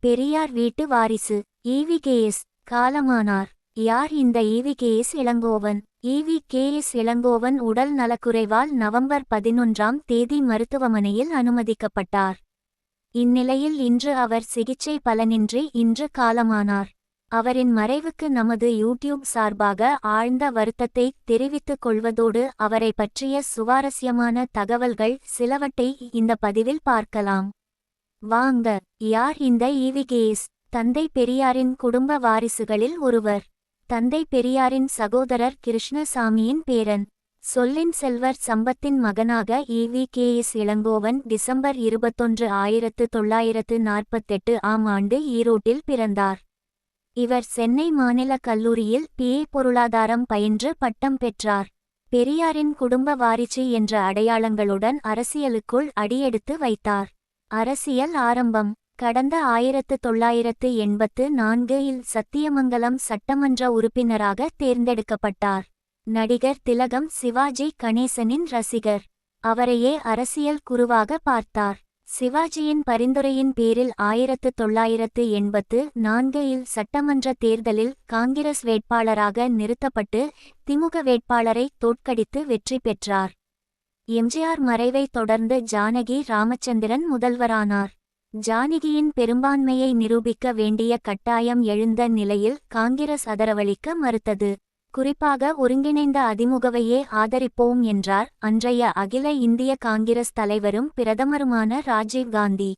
பெரியார் வீட்டு வாரிசு ஈவிகேஎஸ் காலமானார். யார் இந்த EVKS Elangovan? E V K S Elangovan உடல் நலக்குறைவால் நவம்பர் பதினொன்றாம் தேதி மருத்துவமனையில் அனுமதிக்கப்பட்டார். இந்நிலையில் இன்று அவர் சிகிச்சை பலனின்றி இன்று காலமானார். அவரின் மறைவுக்கு நமது யூடியூப் சார்பாக ஆழ்ந்த வருத்தத்தை தெரிவித்துக் கொள்வதோடு அவரை பற்றிய சுவாரஸ்யமான தகவல்கள் சிலவற்றை இந்த பதிவில் பார்க்கலாம். வாங்க யார் இந்த ஈவிகேஸ் தந்தை பெரியாரின் குடும்ப வாரிசுகளில் ஒருவர். தந்தை பெரியாரின் சகோதரர் கிருஷ்ணசாமியின் பேரன். சொல்லின் செல்வர் சம்பத்தின் மகனாக E V K S Elangovan December இருபத்தொன்று ஆயிரத்து தொள்ளாயிரத்து நாற்பத்தெட்டு ஆம் ஆண்டு ஈரோட்டில் பிறந்தார். இவர் சென்னை மாநில கல்லூரியில் பிஏ பொருளாதாரம் பயின்று பட்டம் பெற்றார். பெரியாரின் குடும்ப வாரிசு என்ற அடையாளங்களுடன் அரசியலுக்குள் அடியெடுத்து வைத்தார். அரசியல் ஆரம்பம். கடந்த ஆயிரத்து தொள்ளாயிரத்து எண்பத்து நான்கு இல் சத்தியமங்கலம் சட்டமன்ற உறுப்பினராக தேர்ந்தெடுக்கப்பட்டார். நடிகர் திலகம் சிவாஜி கணேசனின் ரசிகர். அவரையே அரசியல் குருவாக பார்த்தார். சிவாஜியின் பரிந்துரையின் பேரில் ஆயிரத்து தொள்ளாயிரத்து எண்பத்து நான்கு இல் சட்டமன்ற தேர்தலில் காங்கிரஸ் வேட்பாளராக நிறுத்தப்பட்டு திமுக வேட்பாளரை தோற்கடித்து வெற்றி பெற்றார். எம்ஜிஆர் மறைவைத் தொடர்ந்து ஜானகி ராமச்சந்திரன் முதல்வரானார். ஜானகியின் பெரும்பான்மையை நிரூபிக்க வேண்டிய கட்டாயம் எழுந்த நிலையில் காங்கிரஸ் அதரவளிக்க மறுத்தது. குறிப்பாக ஒருங்கிணைந்த அதிமுகவையே ஆதரிப்போம் என்றார் அன்றைய அகில இந்திய காங்கிரஸ் தலைவரும் பிரதமருமான ராஜீவ் காந்தி.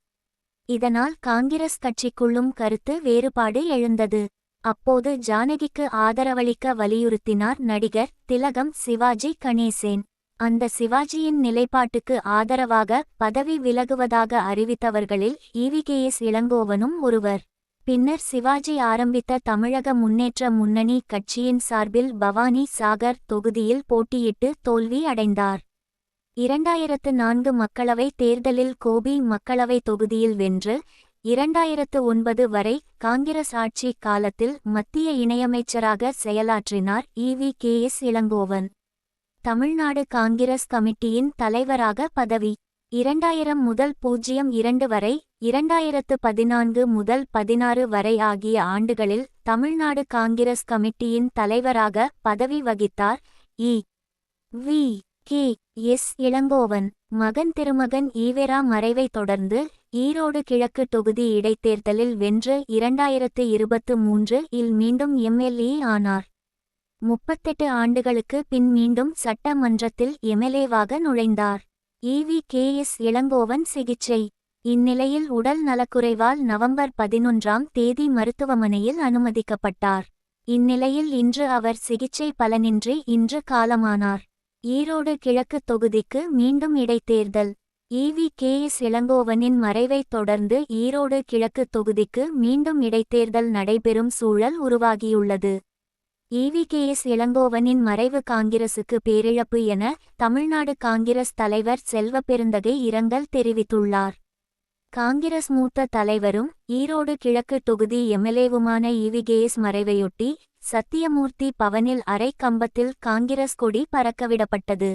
இதனால் காங்கிரஸ் கட்சிக்குள்ளும் கருத்து வேறுபாடு எழுந்தது. அப்போது ஜானகிக்கு ஆதரவளிக்க வலியுறுத்தினார் நடிகர் திலகம் சிவாஜி கணேசேன். அந்த சிவாஜியின் நிலைப்பாட்டுக்கு ஆதரவாக பதவி விலகுவதாக அறிவித்தவர்களில் ஈவிகேஎஸ் இளங்கோவனும் ஒருவர். பின்னர் சிவாஜி ஆரம்பித்த தமிழக முன்னேற்ற முன்னணி கட்சியின் சார்பில் பவானி சாகர் தொகுதியில் போட்டியிட்டு தோல்வி அடைந்தார். இரண்டாயிரத்து நான்கு மக்களவை தேர்தலில் கோபி மக்களவை தொகுதியில் வென்று இரண்டாயிரத்து ஒன்பது வரை காங்கிரஸ் ஆட்சி காலத்தில் மத்திய இணையமைச்சராக செயலாற்றினார் E V K S Elangovan. Tamil Nadu Congress கமிட்டியின் தலைவராக பதவி. இரண்டாயிரம் முதல் பூஜ்ஜியம் இரண்டு வரை இரண்டாயிரத்து பதினான்கு முதல் பதினாறு வரை ஆகிய ஆண்டுகளில் தமிழ்நாடு காங்கிரஸ் கமிட்டியின் தலைவராக பதவி வகித்தார். E. V. K. S. Elangovan. மகன் திருமகன் ஈவெரா மறைவைத் தொடர்ந்து ஈரோடு கிழக்கு தொகுதி இடைத்தேர்தலில் வென்று இரண்டாயிரத்து இருபத்து மூன்று இல் மீண்டும் எம்எல்ஏ ஆனார். முப்பத்தெட்டு ஆண்டுகளுக்கு பின் மீண்டும் சட்டமன்றத்தில் எம்எல்ஏவாக நுழைந்தார். EV K. எஸ். இளங்கோவன் சிகிச்சை. இந்நிலையில் உடல் நலக்குறைவால் நவம்பர் பதினொன்றாம் தேதி மருத்துவமனையில் அனுமதிக்கப்பட்டார். இந்நிலையில் இன்று அவர் சிகிச்சை பலனின்றி இன்று காலமானார். ஈரோடு கிழக்கு தொகுதிக்கு மீண்டும் இடைத்தேர்தல். E V K. எஸ். இளங்கோவனின் மறைவைத் தொடர்ந்து ஈரோடு கிழக்கு தொகுதிக்கு மீண்டும் இடைத்தேர்தல் நடைபெறும் சூழல் உருவாகியுள்ளது. ஈவிகேஎஸ் இளங்கோவனின் மறைவு காங்கிரசுக்கு பேரிழப்பு என தமிழ்நாடு காங்கிரஸ் தலைவர் செல்வ பெருந்தகை இரங்கல் தெரிவித்துள்ளார். காங்கிரஸ் மூத்த தலைவரும் ஈரோடு கிழக்கு தொகுதி எம்எல்ஏவுமான ஈவிகேஎஸ் மறைவையொட்டி சத்தியமூர்த்தி பவனில் அரை கம்பத்தில் காங்கிரஸ் கொடி பறக்கவிடப்பட்டது.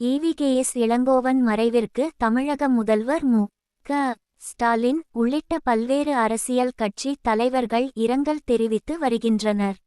ஈவிகேஎஸ் இளங்கோவன் மறைவிற்கு தமிழக முதல்வர் மு. க. ஸ்டாலின் உள்ளிட்ட பல்வேறு அரசியல் கட்சி தலைவர்கள் இரங்கல் தெரிவித்து வருகின்றனர்.